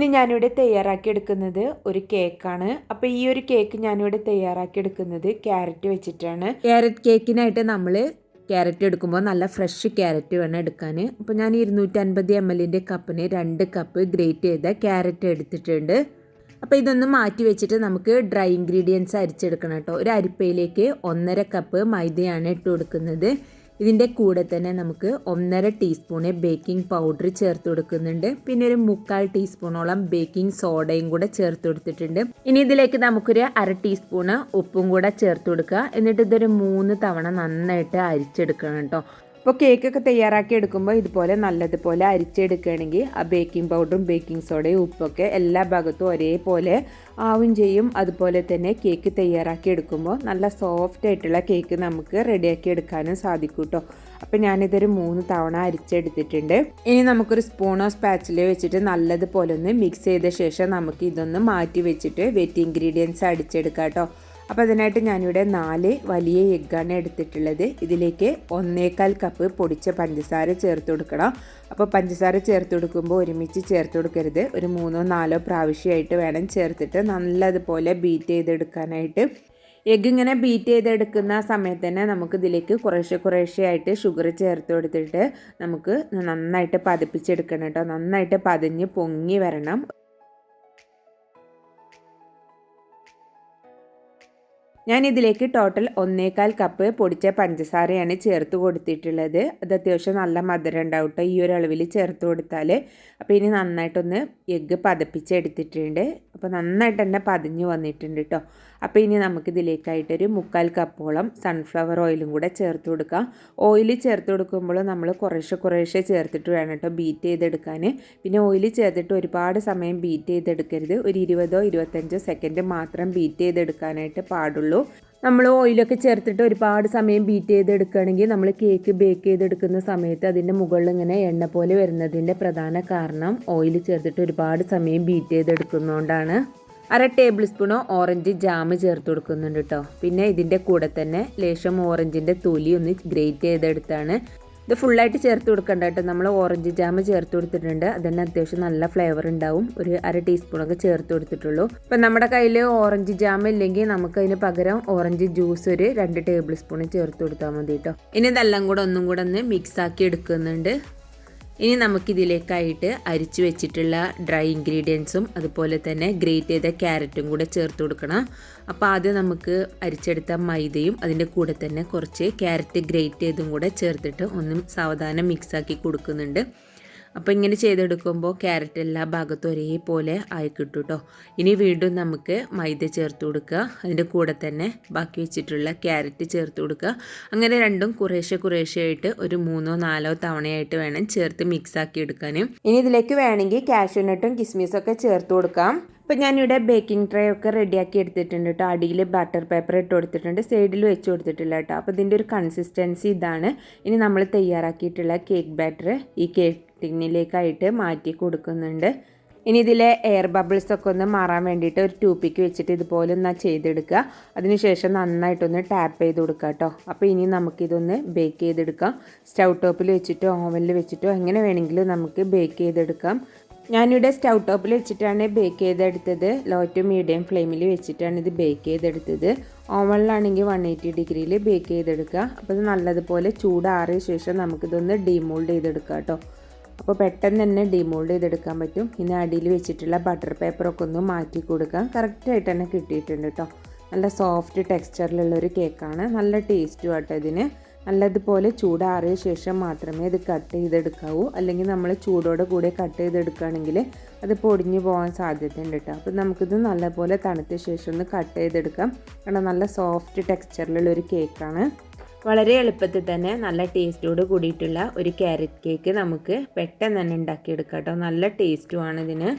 ഇന്ന് ഞാനിവിടെ തയ്യാറാക്കി എടുക്കുന്നത് ഒരു കേക്കാണ്. അപ്പോൾ ഈ ഒരു കേക്ക് ഞാനിവിടെ തയ്യാറാക്കി എടുക്കുന്നത് ക്യാരറ്റ് വെച്ചിട്ടാണ്. ക്യാരറ്റ് കേക്കിനായിട്ട് നമ്മൾ ക്യാരറ്റ് എടുക്കുമ്പോൾ നല്ല ഫ്രഷ് ക്യാരറ്റ് വേണം എടുക്കാൻ അപ്പോൾ ഞാൻ ഇരുന്നൂറ്റൻപത് എം എല്ലിന്റെ കപ്പിന് രണ്ട് കപ്പ് ഗ്രേറ്റ് ചെയ്ത ക്യാരറ്റ് എടുത്തിട്ടുണ്ട്. അപ്പോൾ ഇതൊന്ന് മാറ്റി വെച്ചിട്ട് നമുക്ക് ഡ്രൈ ഇൻഗ്രീഡിയൻസ് അരിച്ചെടുക്കണം കേട്ടോ. ഒരു അരിപ്പയിലേക്ക് ഒന്നര കപ്പ് മൈദയാണ് ഇട്ട് കൊടുക്കുന്നത്. ഇതിന്റെ കൂടെ തന്നെ നമുക്ക് ഒന്നര ടീസ്പൂണ് ബേക്കിംഗ് പൗഡർ ചേർത്ത് കൊടുക്കുന്നുണ്ട്. പിന്നെ ഒരു മുക്കാൽ ടീസ്പൂണോളം ബേക്കിംഗ് സോഡയും കൂടെ ചേർത്ത് കൊടുത്തിട്ടുണ്ട്. ഇനി ഇതിലേക്ക് നമുക്കൊരു അര ടീസ്പൂണ് ഉപ്പും കൂടെ ചേർത്ത് കൊടുക്കുക. എന്നിട്ട് ഇതൊരു മൂന്ന് തവണ നന്നായിട്ട് അരിച്ചെടുക്കണം കേട്ടോ. അപ്പോൾ കേക്കൊക്കെ തയ്യാറാക്കി എടുക്കുമ്പോൾ ഇതുപോലെ നല്ലതുപോലെ അരിച്ചെടുക്കുകയാണെങ്കിൽ ആ ബേക്കിംഗ് പൗഡറും ബേക്കിംഗ് സോഡയും ഉപ്പൊക്കെ എല്ലാ ഭാഗത്തും ഒരേപോലെ ആവും ചെയ്യും. അതുപോലെ തന്നെ കേക്ക് തയ്യാറാക്കി എടുക്കുമ്പോൾ നല്ല സോഫ്റ്റ് ആയിട്ടുള്ള കേക്ക് നമുക്ക് റെഡിയാക്കി എടുക്കാനും സാധിക്കും കേട്ടോ അപ്പോൾ ഞാനിതൊരു മൂന്ന് തവണ അരിച്ചെടുത്തിട്ടുണ്ട്. ഇനി നമുക്കൊരു സ്പൂണോ സ്പാച്ചിലോ വെച്ചിട്ട് നല്ലതുപോലെ ഒന്ന് മിക്സ് ചെയ്ത ശേഷം നമുക്ക് ഇതൊന്ന് മാറ്റി വെച്ചിട്ട് വെറ്റ് ഇൻഗ്രീഡിയൻസ് അടിച്ചെടുക്കാം കേട്ടോ അപ്പോൾ അതിനായിട്ട് ഞാനിവിടെ നാല് വലിയ എഗ്ഗാണ് എടുത്തിട്ടുള്ളത്. ഇതിലേക്ക് ഒന്നേക്കാൽ കപ്പ് പൊടിച്ച പഞ്ചസാര ചേർത്ത് കൊടുക്കണം. അപ്പോൾ പഞ്ചസാര ചേർത്ത് കൊടുക്കുമ്പോൾ ഒരുമിച്ച് ചേർത്ത് കൊടുക്കരുത്. ഒരു മൂന്നോ നാലോ പ്രാവശ്യമായിട്ട് വേണം ചേർത്തിട്ട് നല്ലതുപോലെ ബീറ്റ് ചെയ്തെടുക്കാനായിട്ട്. എഗ്ഗ് ഇങ്ങനെ ബീറ്റ് ചെയ്തെടുക്കുന്ന സമയത്ത് തന്നെ നമുക്ക് ഇതിലേക്ക് കുറേശ്ശെ കുറേശ്ശെ ആയിട്ട് ഷുഗർ ചേർത്ത് കൊടുത്തിട്ട് നമുക്ക് നന്നായിട്ട് പതിപ്പിച്ചെടുക്കണം കേട്ടോ. നന്നായിട്ട് പതിഞ്ഞ് പൊങ്ങി വരണം. ഞാൻ ഇതിലേക്ക് ടോട്ടൽ ഒന്നേകാൽ കപ്പ് പൊടിച്ച പഞ്ചസാരയാണ് ചേർത്ത് കൊടുത്തിട്ടുള്ളത്. അത് അത്യാവശ്യം നല്ല മധുരം ഉണ്ടാവും കേട്ടോ ഈ ഒരു അളവിൽ ചേർത്ത് കൊടുത്താൽ അപ്പോൾ ഇനി നന്നായിട്ടൊന്ന് എഗ്ഗ് പതപ്പിച്ചെടുത്തിട്ടുണ്ട്. അപ്പോൾ നന്നായിട്ട് തന്നെ പതിഞ്ഞ് വന്നിട്ടുണ്ട് കേട്ടോ അപ്പോൾ ഇനി നമുക്കിതിലേക്കായിട്ടൊരു മുക്കാൽ കപ്പോളം സൺഫ്ലവർ ഓയിലും കൂടെ ചേർത്ത് കൊടുക്കാം. ഓയിൽ ചേർത്ത് കൊടുക്കുമ്പോൾ നമ്മൾ കുറേശ്ശെ കുറേശ്ശെ ചേർത്തിട്ട് വേണം കേട്ടോ ബീറ്റ് ചെയ്തെടുക്കാൻ. പിന്നെ ഓയിൽ ചേർത്തിട്ട് ഒരുപാട് സമയം ബീറ്റ് ചെയ്തെടുക്കരുത്. ഒരു ഇരുപതോ ഇരുപത്തഞ്ചോ സെക്കൻഡ് മാത്രം ബീറ്റ് ചെയ്തെടുക്കാനായിട്ട് പാടുള്ളൂ. നമ്മൾ ഓയിലൊക്കെ ചേർത്തിട്ട് ഒരുപാട് സമയം ബീറ്റ് ചെയ്തെടുക്കുകയാണെങ്കിൽ നമ്മൾ കേക്ക് ബേക്ക് ചെയ്തെടുക്കുന്ന സമയത്ത് അതിന്റെ മുകളിൽ ഇങ്ങനെ എണ്ണ പോലെ വരുന്നതിന്റെ പ്രധാന കാരണം ഓയിൽ ചേർത്തിട്ട് ഒരുപാട് സമയം ബീറ്റ് ചെയ്തെടുക്കുന്നതുകൊണ്ടാണ്. അര ടേബിൾ സ്പൂണോ ഓറഞ്ച് ജാം ചേർത്ത് കൊടുക്കുന്നുണ്ട് കേട്ടോ. പിന്നെ ഇതിന്റെ കൂടെ തന്നെ ലേശം ഓറഞ്ചിന്റെ തൊലി ഒന്ന് ഗ്രേറ്റ് ചെയ്തെടുത്താണ്. ഇത് ഫുള്ളായിട്ട് ചേർത്ത് കൊടുക്കണ്ട കേട്ടോ. നമ്മൾ ഓറഞ്ച് ജാം ചേർത്ത് കൊടുത്തിട്ടുണ്ട്. അതന്നെ അത്യാവശ്യം നല്ല ഫ്ലേവർ ഉണ്ടാവും. ഒരു അര ടീസ്പൂണൊക്കെ ചേർത്ത് കൊടുത്തിട്ടുള്ളൂ. ഇപ്പം നമ്മുടെ കയ്യിൽ ഓറഞ്ച് ജാം ഇല്ലെങ്കിൽ നമുക്ക് അതിന് പകരം ഓറഞ്ച് ജ്യൂസ് ഒരു രണ്ട് ടേബിൾ സ്പൂൺ ചേർത്ത് കൊടുത്താൽ മതി കേട്ടോ. ഇനി ഇതെല്ലാം കൂടെ ഒന്നും കൂടെ ഒന്ന് മിക്സ് ആക്കി എടുക്കുന്നുണ്ട്. ഇനി നമുക്കിതിലേക്കായിട്ട് അരിച്ചു വെച്ചിട്ടുള്ള ഡ്രൈ ഇൻഗ്രീഡിയൻസും അതുപോലെ തന്നെ ഗ്രേറ്റ് ചെയ്ത ക്യാരറ്റും കൂടെ ചേർത്ത് കൊടുക്കണം. അപ്പോൾ ആദ്യം നമുക്ക് അരിച്ചെടുത്ത മൈദയും അതിന്റെ കൂടെ തന്നെ കുറച്ച് ക്യാരറ്റ് ഗ്രേറ്റ് ചെയ്തും കൂടെ ചേർത്തിട്ട് ഒന്നും സാവധാനം മിക്സാക്കി കൊടുക്കുന്നുണ്ട്. അപ്പോൾ ഇങ്ങനെ ചെയ്തെടുക്കുമ്പോൾ ക്യാരറ്റ് എല്ലാ ഭാഗത്തും ഒരേപോലെ ആയി കിട്ടും കേട്ടോ ഇനി വീണ്ടും നമുക്ക് മൈദ ചേർത്ത് കൊടുക്കുക. അതിന്റെ കൂടെ തന്നെ ബാക്കി വെച്ചിട്ടുള്ള ക്യാരറ്റ് ചേർത്ത് കൊടുക്കുക. അങ്ങനെ രണ്ടും കുറേശ്ശെ കുറേശ്ശെ ആയിട്ട് ഒരു മൂന്നോ നാലോ തവണയായിട്ട് വേണം ചേർത്ത് മിക്സ് ആക്കി എടുക്കാനും. ഇനി ഇതിലേക്ക് വേണമെങ്കിൽ കാഷ്യൂനട്ടും ഒക്കെ ചേർത്ത് കൊടുക്കാം. ഇപ്പം ഞാനിവിടെ ബേക്കിംഗ് ട്രേ ഒക്കെ റെഡിയാക്കി എടുത്തിട്ടുണ്ട് കേട്ടോ. അടിയിൽ ബട്ടർ പേപ്പർ ഇട്ട് കൊടുത്തിട്ടുണ്ട്. സൈഡിൽ വെച്ച് കൊടുത്തിട്ടില്ല കേട്ടോ. അപ്പോൾ ഇതിന്റെ ഒരു കൺസിസ്റ്റൻസി ഇതാണ്. ഇനി നമ്മൾ തയ്യാറാക്കിയിട്ടുള്ള കേക്ക് ബാറ്റർ ഈ കേക്ക് ടിന്നിലേക്കായിട്ട് മാറ്റി കൊടുക്കുന്നുണ്ട്. ഇനി ഇതിലെ എയർ ബബിൾസ് ഒക്കെ ഒന്ന് മാറാൻ വേണ്ടിയിട്ട് ഒരു ടൂപ്പിക്ക് വെച്ചിട്ട് ഇതുപോലെ ഒന്ന് ചെയ്തെടുക്കുക. അതിനുശേഷം നന്നായിട്ടൊന്ന് ടാപ്പ് ചെയ്ത് കൊടുക്കുക കേട്ടോ. അപ്പോൾ ഇനി നമുക്കിതൊന്ന് ബേക്ക് ചെയ്തെടുക്കാം. സ്റ്റൗ ടോപ്പിൽ വെച്ചിട്ടോ ഓവനിൽ വെച്ചിട്ടോ എങ്ങനെ വേണമെങ്കിലും നമുക്ക് ബേക്ക് ചെയ്തെടുക്കാം. ഞാനിവിടെ സ്റ്റൗ ടോപ്പിൽ വെച്ചിട്ടാണ് ബേക്ക് ചെയ്തെടുത്തത്. ലോ ടു മീഡിയം ഫ്ലെയിമിൽ വെച്ചിട്ടാണ് ഇത് ബേക്ക് ചെയ്തെടുത്തത്. ഓവണിലാണെങ്കിൽ വൺ എയ്റ്റി ഡിഗ്രിയിൽ ബേക്ക് ചെയ്തെടുക്കുക. അപ്പോൾ ഇത് നല്ലതുപോലെ ചൂടാറിയ ശേഷം നമുക്കിതൊന്ന് ഡീമോൾഡ് ചെയ്തെടുക്കാം കേട്ടോ. അപ്പോൾ പെട്ടെന്ന് തന്നെ ഡീമോൾഡ് ചെയ്തെടുക്കാൻ പറ്റും. ഇനി അടിയിൽ വെച്ചിട്ടുള്ള ബട്ടർ പേപ്പറൊക്കെ ഒന്ന് മാറ്റി കൊടുക്കാം. കറക്റ്റായിട്ട് തന്നെ കിട്ടിയിട്ടുണ്ട് കേട്ടോ. നല്ല സോഫ്റ്റ് ടെക്സ്ചറിലുള്ള ഒരു കേക്കാണ് നല്ല ടേസ്റ്റും ആട്ടോ ഇതിന്. നല്ലതുപോലെ ചൂടാറിയ ശേഷം മാത്രമേ ഇത് കട്ട് ചെയ്തെടുക്കാവൂ. അല്ലെങ്കിൽ നമ്മൾ ചൂടോടെ കൂടെ കട്ട് ചെയ്തെടുക്കുകയാണെങ്കിൽ അത് പൊടിഞ്ഞു പോകാൻ സാധ്യതയുണ്ട് കേട്ടോ അപ്പോൾ നമുക്കിത് നല്ലപോലെ തണുത്ത ശേഷം ഒന്ന് കട്ട് ചെയ്തെടുക്കാം. കാരണം നല്ല സോഫ്റ്റ് ടെക്സ്ചറിലുള്ള ഒരു കേക്കാണ് വളരെ എളുപ്പത്തിൽ തന്നെ നല്ല ടേസ്റ്റോട് കൂടിയിട്ടുള്ള ഒരു ക്യാരറ്റ് കേക്ക് നമുക്ക് പെട്ടെന്ന് തന്നെ ഉണ്ടാക്കിയെടുക്കാം കേട്ടോ നല്ല ടേസ്റ്റുമാണ് ഇതിന്.